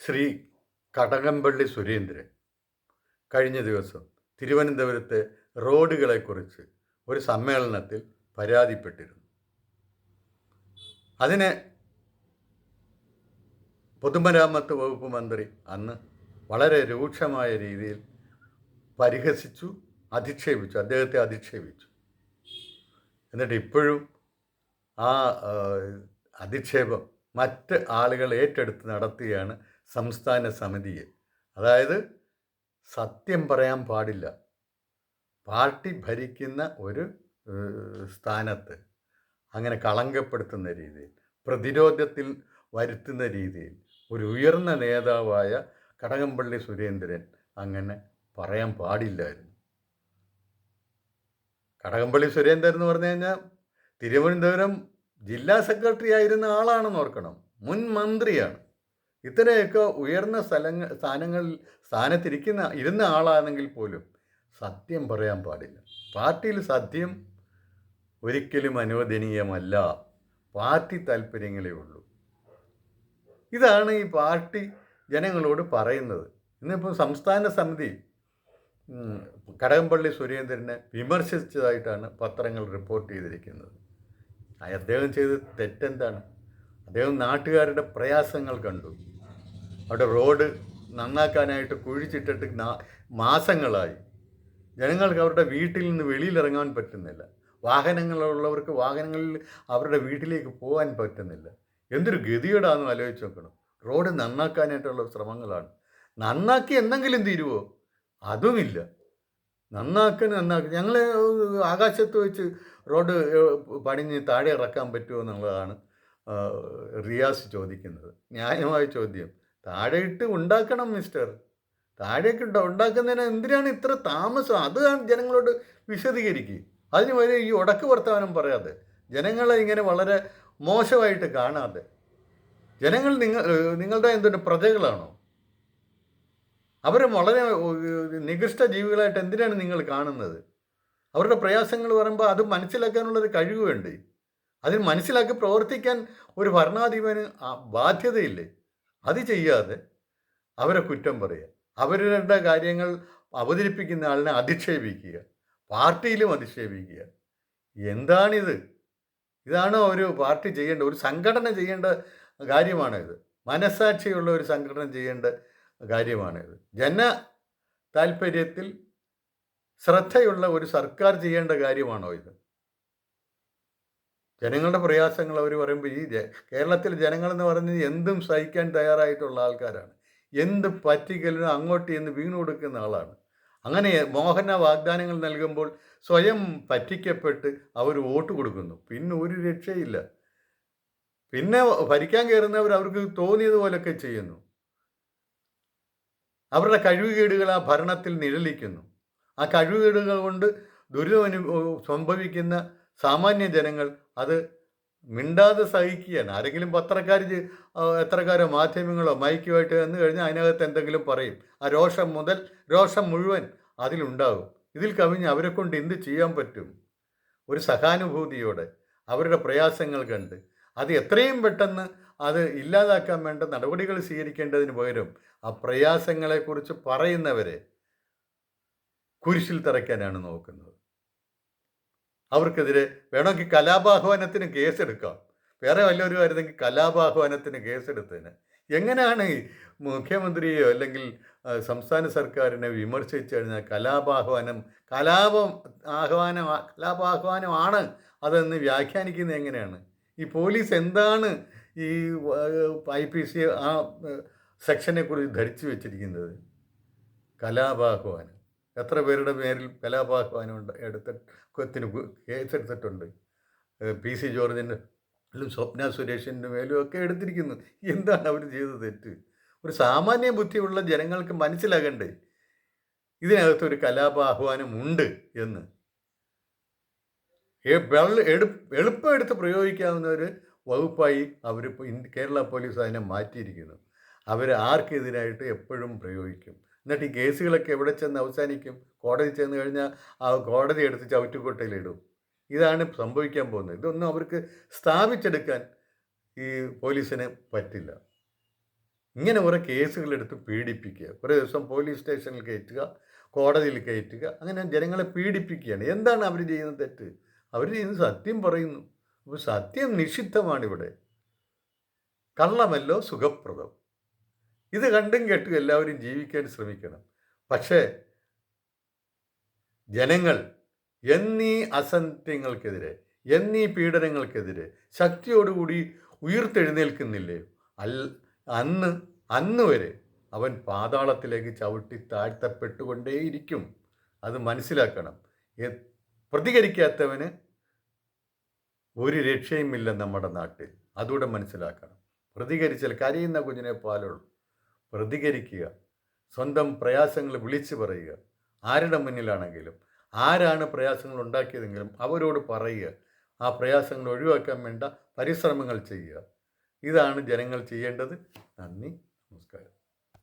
ശ്രീ കടകംപള്ളി സുരേന്ദ്രൻ കഴിഞ്ഞ ദിവസം തിരുവനന്തപുരത്തെ റോഡുകളെക്കുറിച്ച് ഒരു സമ്മേളനത്തിൽ പരാതിപ്പെട്ടിരുന്നു. അതിനെ പൊതുമരാമത്ത് വകുപ്പ് മന്ത്രി അന്ന് വളരെ രൂക്ഷമായ രീതിയിൽ പരിഹസിച്ചു അധിക്ഷേപിച്ചു അദ്ദേഹത്തെ അധിക്ഷേപിച്ചു. എന്നിട്ട് ഇപ്പോഴും ആ അധിക്ഷേപം മറ്റ് ആളുകൾ ഏറ്റെടുത്ത് നടത്തുകയാണ് സംസ്ഥാന സമിതിയെ. അതായത് സത്യം പറയാൻ പാടില്ല. പാർട്ടി ഭരിക്കുന്ന ഒരു സ്ഥാനത്ത് അങ്ങനെ കളങ്കപ്പെടുത്തുന്ന രീതിയിൽ പ്രതിരോധത്തിൽ വരുത്തുന്ന രീതിയിൽ ഒരു ഉയർന്ന നേതാവായ കടകംപള്ളി സുരേന്ദ്രൻ അങ്ങനെ പറയാൻ പാടില്ലായിരുന്നു. കടകംപള്ളി സുരേന്ദ്രൻ എന്ന് പറഞ്ഞു കഴിഞ്ഞാൽ തിരുവനന്തപുരം ജില്ലാ സെക്രട്ടറി ആയിരുന്ന ആളാണെന്ന് ഓർക്കണം. മുൻ മന്ത്രിയാണ്. ഇത്രയൊക്കെ ഉയർന്ന സ്ഥലങ്ങൾ സ്ഥാനങ്ങളിൽ സ്ഥാനത്തിരിക്കുന്ന ഇരുന്ന ആളാണെങ്കിൽ പോലും സത്യം പറയാൻ പാടില്ല. പാർട്ടിയിൽ സത്യം ഒരിക്കലും അനുവദനീയമല്ല. പാർട്ടി താല്പര്യങ്ങളേ ഉള്ളൂ. ഇതാണ് ഈ പാർട്ടി ജനങ്ങളോട് പറയുന്നത്. ഇന്നിപ്പോൾ സംസ്ഥാന സമിതി കടകംപള്ളി സുരേന്ദ്രനെ വിമർശിച്ചതായിട്ടാണ് പത്രങ്ങൾ റിപ്പോർട്ട് ചെയ്തിരിക്കുന്നത്. അദ്ദേഹം ചെയ്ത തെറ്റെന്താണ്? അദ്ദേഹം നാട്ടുകാരുടെ പ്രയാസങ്ങൾ കണ്ടു. അവിടെ റോഡ് നന്നാക്കാനായിട്ട് കുഴിച്ചിട്ടിട്ട് മാസങ്ങളായി. ജനങ്ങൾക്ക് അവരുടെ വീട്ടിൽ നിന്ന് വെളിയിലിറങ്ങാൻ പറ്റുന്നില്ല. വാഹനങ്ങളുള്ളവർക്ക് വാഹനങ്ങളിൽ അവരുടെ വീട്ടിലേക്ക് പോകാൻ പറ്റുന്നില്ല. എന്തൊരു ഗതികേടാണെന്ന് ആലോചിച്ച് നോക്കണം. റോഡ് നന്നാക്കാനായിട്ടുള്ള ശ്രമങ്ങളാണ്. നന്നാക്കി എന്തെങ്കിലും തീരുവോ? അതുമില്ല. നന്നാക്കാൻ നന്നാക്കി ഞങ്ങൾ ആകാശത്ത് വെച്ച് റോഡ് പണിഞ്ഞ് താഴെ ഇറക്കാൻ പറ്റുമോ എന്നുള്ളതാണ് റിയാസ് ചോദിക്കുന്നത്. ന്യായമായ ചോദ്യം. താഴെ ഇട്ട് ഉണ്ടാക്കണം മിസ്റ്റർ താഴേക്ക് ഉണ്ട- ഉണ്ടാക്കുന്നതിന് എന്തിനാണ് ഇത്ര താമസം? അത് ജനങ്ങളോട് വിശദീകരിക്കുക അതിന് വരെ ഈ ഉടക്ക് വർത്തമാനം പറയാതെ. ജനങ്ങളെ ഇങ്ങനെ വളരെ മോശമായിട്ട് കാണാതെ. ജനങ്ങൾ നിങ്ങൾ നിങ്ങളുടെ എന്തുണ്ട് പ്രജകളാണോ? അവരെ വളരെ നികൃഷ്ട ജീവികളായിട്ട് എന്തിനാണ് നിങ്ങൾ കാണുന്നത്? അവരുടെ പ്രയാസങ്ങൾ പറയുമ്പോൾ അത് മനസ്സിലാക്കാനുള്ളൊരു കഴിവ് വേണ്ടേ? അതിന് മനസ്സിലാക്കി പ്രവർത്തിക്കാൻ ഒരു ഭരണാധിപന് ബാധ്യതയില്ലേ? അത് ചെയ്യാതെ അവരെ കുറ്റം പറയുക. അവരുടെ കാര്യങ്ങൾ അവതരിപ്പിക്കുന്ന ആളിനെ അധിക്ഷേപിക്കുക. പാർട്ടിയിലും അധിക്ഷേപിക്കുക. എന്താണിത്? ഇതാണ് ഒരു പാർട്ടി ചെയ്യേണ്ട ഒരു സംഘടന ചെയ്യേണ്ട കാര്യമാണിത്. മനസാക്ഷിയുള്ള ഒരു സംഘടന ചെയ്യേണ്ട കാര്യമാണിത്. ജന താല്പര്യത്തിൽ ശ്രദ്ധയുള്ള ഒരു സർക്കാർ ചെയ്യേണ്ട കാര്യമാണോ ഇത്? ജനങ്ങളുടെ പ്രയാസങ്ങൾ അവർ പറയുമ്പോൾ ഈ കേരളത്തിലെ ജനങ്ങളെന്ന് പറയുന്നത് എന്തും സഹിക്കാൻ തയ്യാറായിട്ടുള്ള ആൾക്കാരാണ്. എന്ത് പറ്റിക്കലിനും അങ്ങോട്ട് എന്ന് വീണു കൊടുക്കുന്ന ആളാണ്. അങ്ങനെ മോഹന വാഗ്ദാനങ്ങൾ നൽകുമ്പോൾ സ്വയം പറ്റിക്കപ്പെട്ട് അവർ വോട്ട് കൊടുക്കുന്നു. പിന്നെ ഒരു രക്ഷയില്ല. പിന്നെ ഭരിക്കാൻ കയറുന്നവർ അവർക്ക് തോന്നിയതുപോലൊക്കെ ചെയ്യുന്നു. അവരുടെ കഴിവുകേടുകൾ ആ ഭരണത്തിൽ നിഴലിക്കുന്നു. ആ കഴിവുകേടുകൾ കൊണ്ട് ദുരിതം സംഭവിക്കുന്ന സാമാന്യ ജനങ്ങൾ അത് മിണ്ടാതെ സഹിക്കുകയാണ്. ആരെങ്കിലും പത്രക്കാർ എത്രക്കാരോ മാധ്യമങ്ങളോ മൈക്കുമായിട്ട് വന്നു കഴിഞ്ഞാൽ അതിനകത്ത് എന്തെങ്കിലും പറയും. ആ രോഷം മുതൽ രോഷം മുഴുവൻ അതിലുണ്ടാകും. ഇതിൽ കവിഞ്ഞ് അവരെ കൊണ്ട് എന്ത് ചെയ്യാൻ പറ്റും? ഒരു സഹാനുഭൂതിയോടെ അവരുടെ പ്രയാസങ്ങൾ കണ്ട് അത് എത്രയും പെട്ടെന്ന് അത് ഇല്ലാതാക്കാൻ വേണ്ട നടപടികൾ സ്വീകരിക്കേണ്ടതിന് പകരം ആ പ്രയാസങ്ങളെക്കുറിച്ച് പറയുന്നവരെ കുരിശിൽ തറയ്ക്കാനാണ് നോക്കുന്നത്. അവർക്കെതിരെ വേണമെങ്കിൽ കലാപാഹ്വാനത്തിന് കേസെടുക്കാം. വേറെ വല്ലവരും ആയിരുന്നെങ്കിൽ കലാപാഹ്വാനത്തിന് കേസെടുത്തതിന്. എങ്ങനെയാണ് മുഖ്യമന്ത്രിയോ അല്ലെങ്കിൽ സംസ്ഥാന സർക്കാരിനെ വിമർശിച്ചു കഴിഞ്ഞാൽ കലാപാഹ്വാനം കലാപം ആഹ്വാനം കലാപാഹ്വാനമാണ് അതെന്ന് വ്യാഖ്യാനിക്കുന്നത് എങ്ങനെയാണ്? ഈ പോലീസ് എന്താണ് ഈ ഐ പി സി ആ സെക്ഷനെ കുറിച്ച് ധരിച്ചു വെച്ചിരിക്കുന്നത്? കലാപാഹ്വാനം. എത്ര പേരുടെ പേരിൽ കലാപാഹ്വാനം ഉണ്ട് എടുത്തിന് കേസെടുത്തിട്ടുണ്ട്. പി സി ജോർജിന്റെ സ്വപ്ന സുരേഷിന്റെ മേലും ഒക്കെ എടുത്തിരിക്കുന്നു. എന്താണ് അവർ ചെയ്ത തെറ്റ്? ഒരു സാമാന്യ ബുദ്ധിയുള്ള ജനങ്ങൾക്ക് മനസ്സിലാകണ്ടേ? ഇതിനകത്ത് ഒരു കലാപാഹ്വാനം ഉണ്ട് എന്ന് വെള്ള- എളുപ്പം എടുത്ത് പ്രയോഗിക്കാവുന്ന ഒരു വകുപ്പായി അവർ കേരള പോലീസ് അതിനെ മാറ്റിയിരിക്കുന്നു. അവർ ആർക്കെതിരായിട്ട് എപ്പോഴും പ്രയോഗിക്കും. എന്നിട്ട് ഈ കേസുകളൊക്കെ എവിടെ ചെന്ന് അവസാനിക്കും? കോടതി ചെന്ന് കഴിഞ്ഞാൽ ആ കോടതി എടുത്ത് ചവിറ്റുകൊട്ടയിലിടും ഇതാണ് സംഭവിക്കാൻ പോകുന്നത്. ഇതൊന്നും അവർക്ക് സ്ഥാപിച്ചെടുക്കാൻ ഈ പോലീസിന് പറ്റില്ല. ഇങ്ങനെ കുറേ കേസുകളെടുത്ത് പീഡിപ്പിക്കുക. കുറേ ദിവസം പോലീസ് സ്റ്റേഷനിൽ കയറ്റുക കോടതിയിൽ കയറ്റുക അങ്ങനെ ജനങ്ങളെ പീഡിപ്പിക്കുകയാണ്. എന്താണ് അവർ ചെയ്യുന്ന തെറ്റ്? അവർ ചെയ്യുന്നത് സത്യം പറയുന്നു. അപ്പോൾ സത്യം നിഷിദ്ധമാണിവിടെ. കള്ളമല്ലോ സുഖപ്രദം. ഇത് കണ്ടും കേട്ടും എല്ലാവരും ജീവിക്കാൻ ശ്രമിക്കണം. പക്ഷേ ജനങ്ങൾ എന്നീ അസത്യങ്ങൾക്കെതിരെ എന്നീ പീഡനങ്ങൾക്കെതിരെ ശക്തിയോടുകൂടി ഉയർത്തെഴുന്നേൽക്കുന്നില്ലേ? അൽ അന്ന് അന്ന് വരെ അവൻ പാതാളത്തിലേക്ക് ചവിട്ടി താഴ്ത്തപ്പെട്ടുകൊണ്ടേയിരിക്കും. അത് മനസ്സിലാക്കണം. പ്രതികരിക്കാത്തവന് ഒരു രക്ഷയുമില്ല നമ്മുടെ നാട്ടിൽ. അതുകൂടെ മനസ്സിലാക്കണം. പ്രതികരിച്ചാൽ കരയുന്ന കുഞ്ഞിനെ പാലുള്ളൂ പ്രതികരിക്കുക. സ്വന്തം പ്രയാസങ്ങൾ വിളിച്ചു പറയുക. ആരുടെ മുന്നിലാണെങ്കിലും ആരാണ് പ്രയാസങ്ങൾ ഉണ്ടാക്കിയതെങ്കിലും അവരോട് പറയുക. ആ പ്രയാസങ്ങൾ ഒഴിവാക്കാൻ വേണ്ട പരിശ്രമങ്ങൾ ചെയ്യുക. ഇതാണ് ജനങ്ങൾ ചെയ്യേണ്ടത്. നന്ദി.